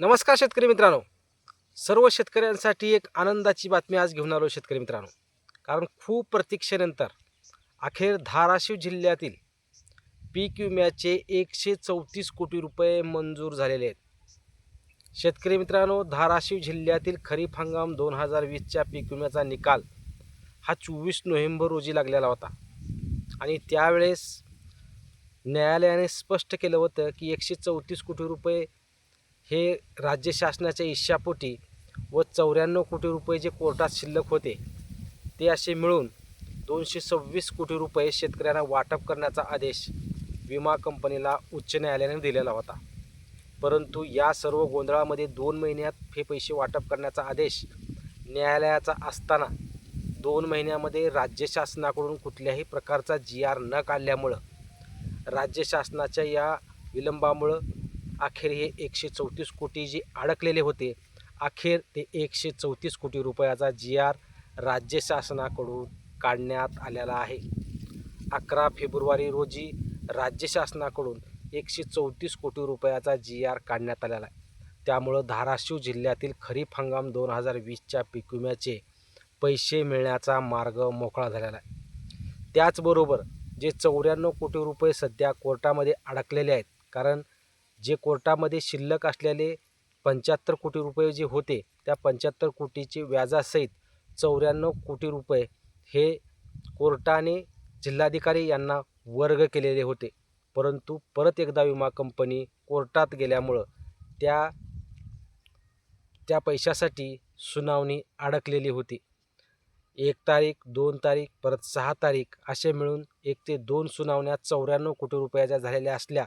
नमस्कार शेतकरी मित्रांनो. सर्व शेतकऱ्यांसाठी एक आनंदाची बातमी आज घेऊन आलो शेतकरी मित्रांनो. कारण खूप प्रतीक्षेनंतर अखेर धाराशिव जिल्ह्यातील पीक विम्याचे एकशे चौतीस कोटी रुपये मंजूर झालेले आहेत. शेतकरी मित्रांनो धाराशिव जिल्ह्यातील खरीप हंगाम दोन हजार वीसच्या पीक विम्याचा निकाल हा चोवीस नोव्हेंबर रोजी लागलेला होता. आणि त्यावेळेस न्यायालयाने स्पष्ट केलं होतं की एकशे चौतीस कोटी रुपये हे राज्य शासनाच्या इच्छापोटी व चौऱ्याण्णव कोटी रुपये जे कोर्टात शिल्लक होते ते असे मिळून दोनशे सव्वीस कोटी रुपये शेतकऱ्यांना वाटप करण्याचा आदेश विमा कंपनीला उच्च न्यायालयाने दिलेला होता. परंतु या सर्व गोंधळामध्ये दोन महिन्यात हे पैसे वाटप करण्याचा आदेश न्यायालयाचा असताना दोन महिन्यामध्ये राज्य शासनाकडून कुठल्याही प्रकारचा जी आर न काढल्यामुळं राज्य शासनाच्या या विलंबामुळं अखेर हे एकशे चौतीस कोटी जे अडकलेले होते अखेर ते एकशे चौतीस कोटी रुपयाचा जी आर राज्य शासनाकडून काढण्यात आलेला आहे. अकरा फेब्रुवारी रोजी राज्य शासनाकडून एकशे चौतीस कोटी रुपयाचा जी आर काढण्यात आलेला आहे. त्यामुळं धाराशिव जिल्ह्यातील खरीप हंगाम दोन हजार वीसच्या पीक विम्याचे पैसे मिळण्याचा मार्ग मोकळा झालेला आहे. त्याचबरोबर जे चौऱ्याण्णव कोटी रुपये सध्या कोर्टामध्ये अडकलेले आहेत कारण जे कोर्टामध्ये शिल्लक असलेले पंच्याहत्तर कोटी रुपये जे होते त्या पंच्याहत्तर कोटीचे व्याजासहित चौऱ्याण्णव कोटी रुपये हे कोर्टाने जिल्हाधिकारी यांना वर्ग केलेले होते. परंतु परत एकदा विमा कंपनी कोर्टात गेल्यामुळं त्या त्या पैशासाठी सुनावणी अडकलेली होती. एक तारीख दोन तारीख परत सहा तारीख असे मिळून एक ते दोन सुनावण्या चौऱ्याण्णव कोटी रुपयाच्या झालेल्या असल्या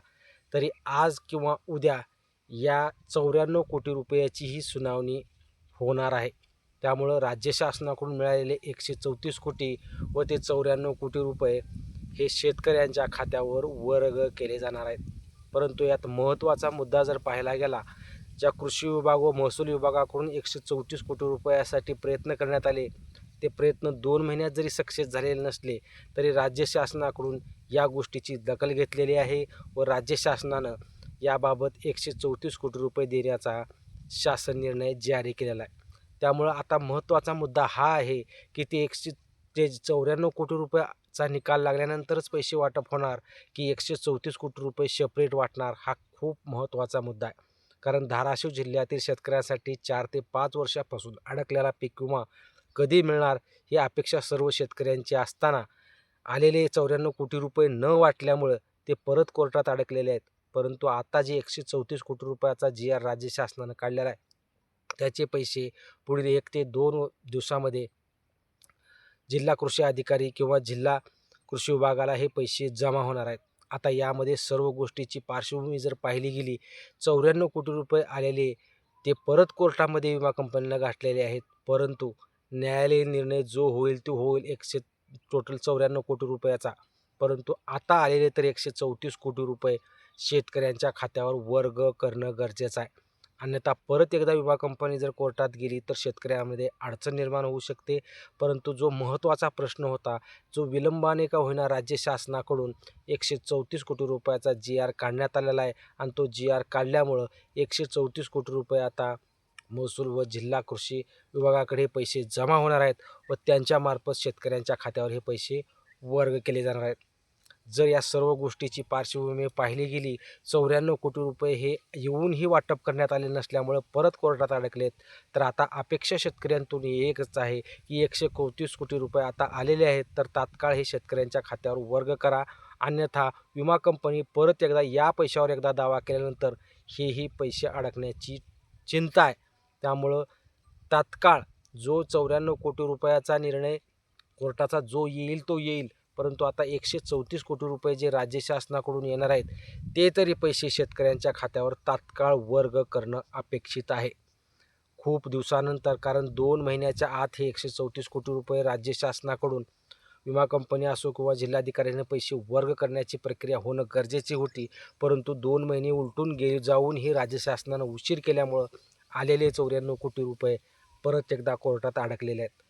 तरी आज किंवा उद्या या चौऱ्याण्णव कोटी रुपयाची ही सुनावणी होणार आहे. त्यामुळं राज्य शासनाकडून मिळालेले एकशे चौतीस कोटी व ते चौऱ्याण्णव कोटी रुपये हे शेतकऱ्यांच्या खात्यावर वर्ग केले जाणार आहेत. परंतु यात महत्त्वाचा मुद्दा जर पाहायला गेला ज्या कृषी विभाग व महसूल विभागाकडून एकशे चौतीस कोटी रुपयासाठी प्रयत्न करण्यात आले ते प्रयत्न दोन महिन्यात जरी सक्सेस झालेले नसले तरी राज्य शासनाकडून या गोष्टीची दखल घेतलेली आहे व राज्य शासनानं याबाबत एकशे चौतीस कोटी रुपये देण्याचा शासन निर्णय जारी केलेला आहे. त्यामुळं आता महत्त्वाचा मुद्दा हा आहे की ते एकशे ते चौऱ्याण्णव कोटी रुपयाचा निकाल लागल्यानंतरच पैसे वाटप होणार की एकशे चौतीस कोटी रुपये सेपरेट वाटणार हा खूप महत्त्वाचा मुद्दा आहे. कारण धाराशिव जिल्ह्यातील शेतकऱ्यांसाठी चार ते पाच वर्षापासून अडकलेला पीक विमा कधी मिळणार ही अपेक्षा सर्व शेतकऱ्यांची असताना आलेले चौऱ्याण्णव कोटी रुपये न वाटल्यामुळं ते परत कोर्टात अडकलेले आहेत. परंतु आता जे एकशे चौतीस कोटी रुपयाचा जी आर राज्य शासनानं काढलेला आहे त्याचे पैसे पुढील एक ते दोन दिवसामध्ये जिल्हा कृषी अधिकारी किंवा जिल्हा कृषी विभागाला हे पैसे जमा होणार आहेत. आता यामध्ये सर्व गोष्टीची पार्श्वभूमी जर पाहिली गेली चौऱ्याण्णव कोटी रुपये आलेले ते परत कोर्टामध्ये विमा कंपनीला गाठलेले आहेत. परंतु न्यायालयीन निर्णय जो होईल तो होईल एकशे टोटल चौऱ्याण्णव कोटी रुपयाचा. परंतु आता आलेले तर एकशे चौतीस कोटी रुपये शेतकऱ्यांच्या खात्यावर वर्ग करणं गरजेचं आहे. अन्यथा परत एकदा विमा कंपनी जर कोर्टात गेली तर शेतकऱ्यामध्ये अडचण निर्माण होऊ शकते. परंतु जो महत्त्वाचा प्रश्न होता जो विलंबाने का होईना राज्य शासनाकडून एकशे चौतीस कोटी रुपयाचा जी आर काढण्यात आलेला आहे. आणि तो जी आर काढल्यामुळं एकशे चौतीस कोटी रुपये आता महसूल व जिल्हा कृषी विभागाकडे पैसे जमा होणार आहेत व त्यांच्यामार्फत शेतकऱ्यांच्या खात्यावर हे पैसे वर्ग केले जाणार आहेत. जर या सर्व गोष्टीची पार्श्वभूमी पाहिली गेली चौऱ्याण्णव कोटी रुपये हे येऊनही वाटप करण्यात आले नसल्यामुळं परत कोर्टात अडकलेत. तर आता अपेक्षा शेतकऱ्यांतून एकच आहे की एकशे चौतीस कोटी रुपये आता आलेले आहेत तर तात्काळ हे शेतकऱ्यांच्या खात्यावर वर्ग करा. अन्यथा विमा कंपनी परत एकदा या पैशावर एकदा दावा केल्यानंतर हेही पैसे अडकण्याची चिंता आहे. त्यामुळं तात्काळ जो चौऱ्याण्णव कोटी रुपयाचा निर्णय कोर्टाचा जो येईल तो येईल परंतु आता एकशे चौतीस कोटी रुपये जे राज्य शासनाकडून येणार आहेत ते तरी पैसे शेतकऱ्यांच्या खात्यावर तात्काळ वर्ग करणं अपेक्षित आहे. खूप दिवसानंतर कारण दोन महिन्याच्या आत हे एकशे चौतीस कोटी रुपये राज्य शासनाकडून विमा कंपनी असो किंवा जिल्हाधिकाऱ्याने पैसे वर्ग करण्याची प्रक्रिया होणं गरजेची होती परंतु दोन महिने उलटून गे जाऊनही राज्य शासनानं उशीर केल्यामुळं आलेले चौऱ्याण्णव कोटी रुपये. परत एकदा कोर्टात अडकलेले आहेत.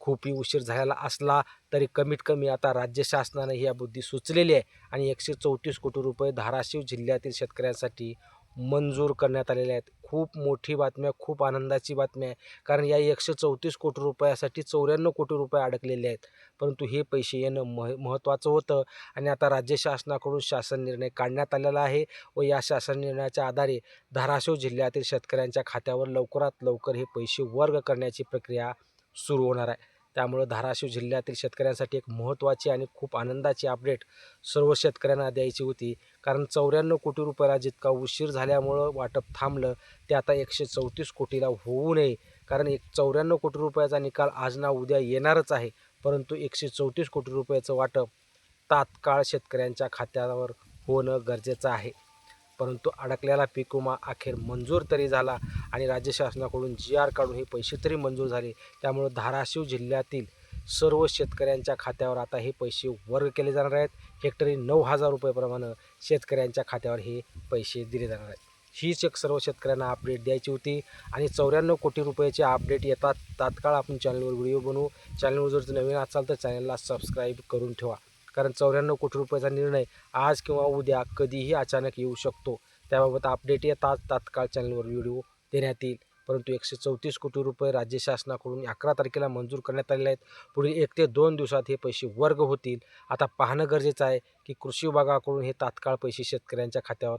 खूपही उशीर झालेला असला तरी कमीत कमी आता राज्य शासनाने ही या बुद्धी सुचलेली आहे. आणि एकशे चौतीस कोटी रुपये धाराशिव जिल्ह्यातील शेतकऱ्यांसाठी मंजूर करण्यात आलेल्या आहेत. खूप मोठी बातमी आहे खूप आनंदाची बातमी आहे. कारण या एकशे चौतीस कोटी रुपयासाठी चौऱ्याण्णव कोटी रुपये अडकलेले आहेत. परंतु हे पैसे येणं मह महत्त्वाचं होतं आणि आता राज्य शासनाकडून शासन निर्णय काढण्यात आलेला आहे व या शासन निर्णयाच्या आधारे धाराशिव जिल्ह्यातील शेतकऱ्यांच्या खात्यावर लवकरात लवकर हे पैसे वर्ग करण्याची प्रक्रिया सुरू होणार आहे. त्यामुळं धाराशिव जिल्ह्यातील शेतकऱ्यांसाठी एक महत्त्वाची आणि खूप आनंदाची अपडेट सर्व शेतकऱ्यांना द्यायची होती. कारण चौऱ्याण्णव कोटी रुपयाला जितका उशीर झाल्यामुळं वाटप थांबलं. ते आता एकशे चौतीस कोटीला होऊ नये. कारण एक चौऱ्याण्णव कोटी रुपयाचा निकाल आज ना उद्या येणारच आहे. परंतु एकशे चौतीस कोटी रुपयाचं वाटप तात्काळ शेतकऱ्यांच्या खात्यावर होणं गरजेचं आहे. परंतु अडकलेला पीक विमा अखेर मंजूर तरी झाला आणि राज्य शासनाकडून जी आर काढून हे पैसे तरी मंजूर झाले. त्यामुळं धाराशिव जिल्ह्यातील सर्व शेतकऱ्यांच्या खात्यावर आता हे पैसे वर्ग केले जाणार आहेत. हेक्टरी नऊ हजार रुपयेप्रमाणे शेतकऱ्यांच्या खात्यावर हे पैसे दिले जाणार आहेत. हीच एक सर्व शेतकऱ्यांना अपडेट द्यायची होती आणि चौऱ्याण्णव कोटी रुपयाचे अपडेट येतात. तात्काळ आपण चॅनलवर व्हिडिओ बनवू. चॅनलवर जर नवीन असाल तर चॅनलला सबस्क्राईब करून ठेवा. कारण चौऱ्याण्णव कोटी रुपयाचा निर्णय आज किंवा उद्या कधीही अचानक येऊ शकतो. त्याबाबत अपडेट येतात तात्काळ चॅनलवर व्हिडिओ देण्यात येईल. परंतु एकशे चौतीस कोटी रुपये राज्य शासनाकडून अकरा तारखेला मंजूर करण्यात आलेले आहेत. पुढील एक ते दोन दिवसात हे पैसे वर्ग होतील. आता पाहणं गरजेचं आहे की कृषी विभागाकडून हे तात्काळ पैसे शेतकऱ्यांच्या खात्यावर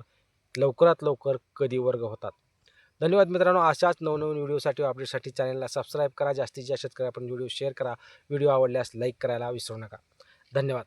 लवकरात लवकर कधी वर्ग होतात. धन्यवाद मित्रांनो. अशाच नवनवीन व्हिडिओसाठी अपडेटसाठी चॅनलला सबस्क्राईब करा. जास्तीत जास्त शेतकऱ्यापर्यंत व्हिडिओ शेअर करा. व्हिडिओ आवडल्यास लाईक करायला विसरू नका. धन्यवाद.